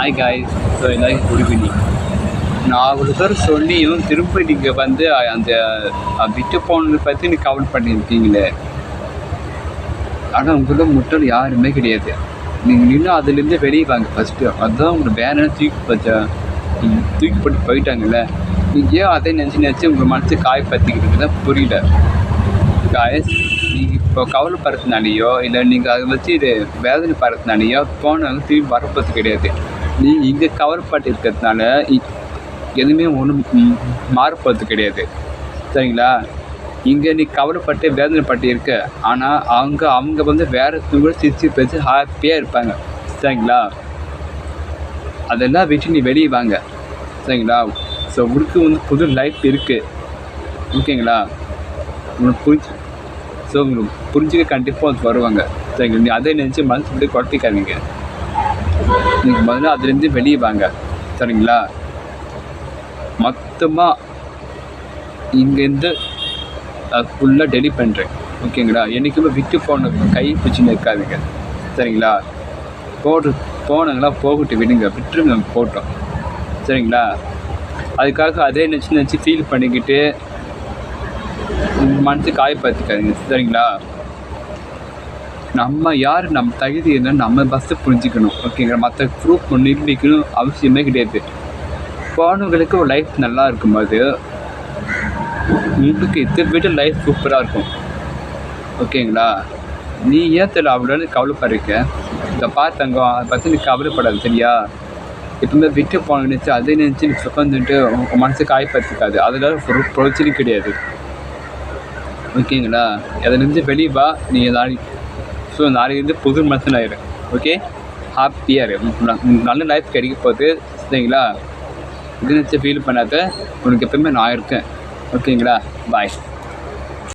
Hi guys so எல்லாருக்கும் good evening நான் ஒரு தடவை சொல்லியும் திரும்ப நீங்கள் வந்து அந்த விட்டு போனதை பற்றி நீ கவர் பண்ணியிருக்கீங்களே ஆனால் உங்கள்கிட்ட முட்டல் யாருமே கிடையாது. நீங்கள் நின்று அதுலேருந்து வெளியே வாங்க ஃபஸ்ட்டு அதுதான் உங்களை வேற தூக்கி வச்சா தூக்கி போட்டு போயிட்டாங்கல்ல. நீங்கள் ஏன் அதை நினச்சி நினச்சி உங்கள் மனசு காயப்படுத்திக்கிட்டு தான் புரியல. காய்ஸ் நீங்கள் இப்போ கவலைப்படுறதுனாலையோ இல்லை நீங்கள் அதை வச்சு இது வேதனை படுறதுனாலையோ போனவங்க திரும்பி வரப்போது கிடையாது. நீ இங்கே கவலைப்பட்டு இருக்கிறதுனால எதுவுமே ஒன்றும் மாறுபடுறது கிடையாது. சரிங்களா? இங்கே நீ கவலைப்பட்டு வேதனைப்பட்டு இருக்க. ஆனால் அவங்க அவங்க வந்து வேறு கூட சிரிச்சு பேசி ஹாப்பியாக இருப்பாங்க. சரிங்களா? அதெல்லாம் விட்டு நீ வெளியே வாங்க. சரிங்களா? ஸோ உனக்கு வந்து புது லைஃப் இருக்குது ஓகேங்களா? உனக்கு புரிஞ்சு ஸோ உங்களுக்கு புரிஞ்சுக்க கண்டிப்பாக வந்து வருவாங்க. சரிங்களா? நீ அதை நினச்சி மனசு விட்டு குழப்பிக்காதீங்க. நீங்கள் முதல்ல அதுலேருந்து வெளியே வாங்க. சரிங்களா? மொத்தமாக இங்கேருந்து ஃபுல்லாக டெலிட் பண்ணுறேன் ஓகேங்களா? என்றைக்குமே விட்டு போன கை பிடிச்சின்னு இருக்காதுங்க. சரிங்களா? போட்டு போனங்களா போகட்டு விடுங்க. விட்டுருங்க போட்டோம். சரிங்களா? அதுக்காக அதே நினச்சி நினச்சி ஃபீல் பண்ணிக்கிட்டு மனசு காயப்படுத்திக்காதீங்க. சரிங்களா? நம்ம யார் நம்ம தகுதி என்ன நம்ம பஸ்ஸை புரிஞ்சுக்கணும். ஓகேங்களா மற்ற ப்ரூஃப் நிரூபிக்கணும் அவசியமே கிடையாது. போனவங்களுக்கு ஒரு லைஃப் நல்லா இருக்கும்போது உங்களுக்கு இத்தனை வீட்டு லைஃப் சூப்பராக இருக்கும். ஓகேங்களா நீ ஏன் தெரியல அவ்வளோ கவலைப்படுறீங்க இந்த பார்த்தங்க அதை பற்றி நீ கவலைப்படாது சரியா? எப்பவுமே விட்டு போன நினச்சி அதை நினச்சி நீ உட்காந்துட்டு உங்கள் மனசு காயப்படுத்திக்காது. அதில் ஒரு பிரச்சனையும் கிடையாது. ஓகேங்களா அதுலேருந்து வெளியே வா நீ நாளைக்கு ஸோ நாளைக்கு புது மனுஷன் ஆயிரு ஓகே ஹாப்பியாக இரு. ந- நல்ல லைஃப் கிடைக்க போகுது. சரிங்களா? இது நினச்சி ஃபீல் பண்ணாத. உனக்கு எப்பவுமே நான் இருக்கேன். ஓகேங்களா பாய்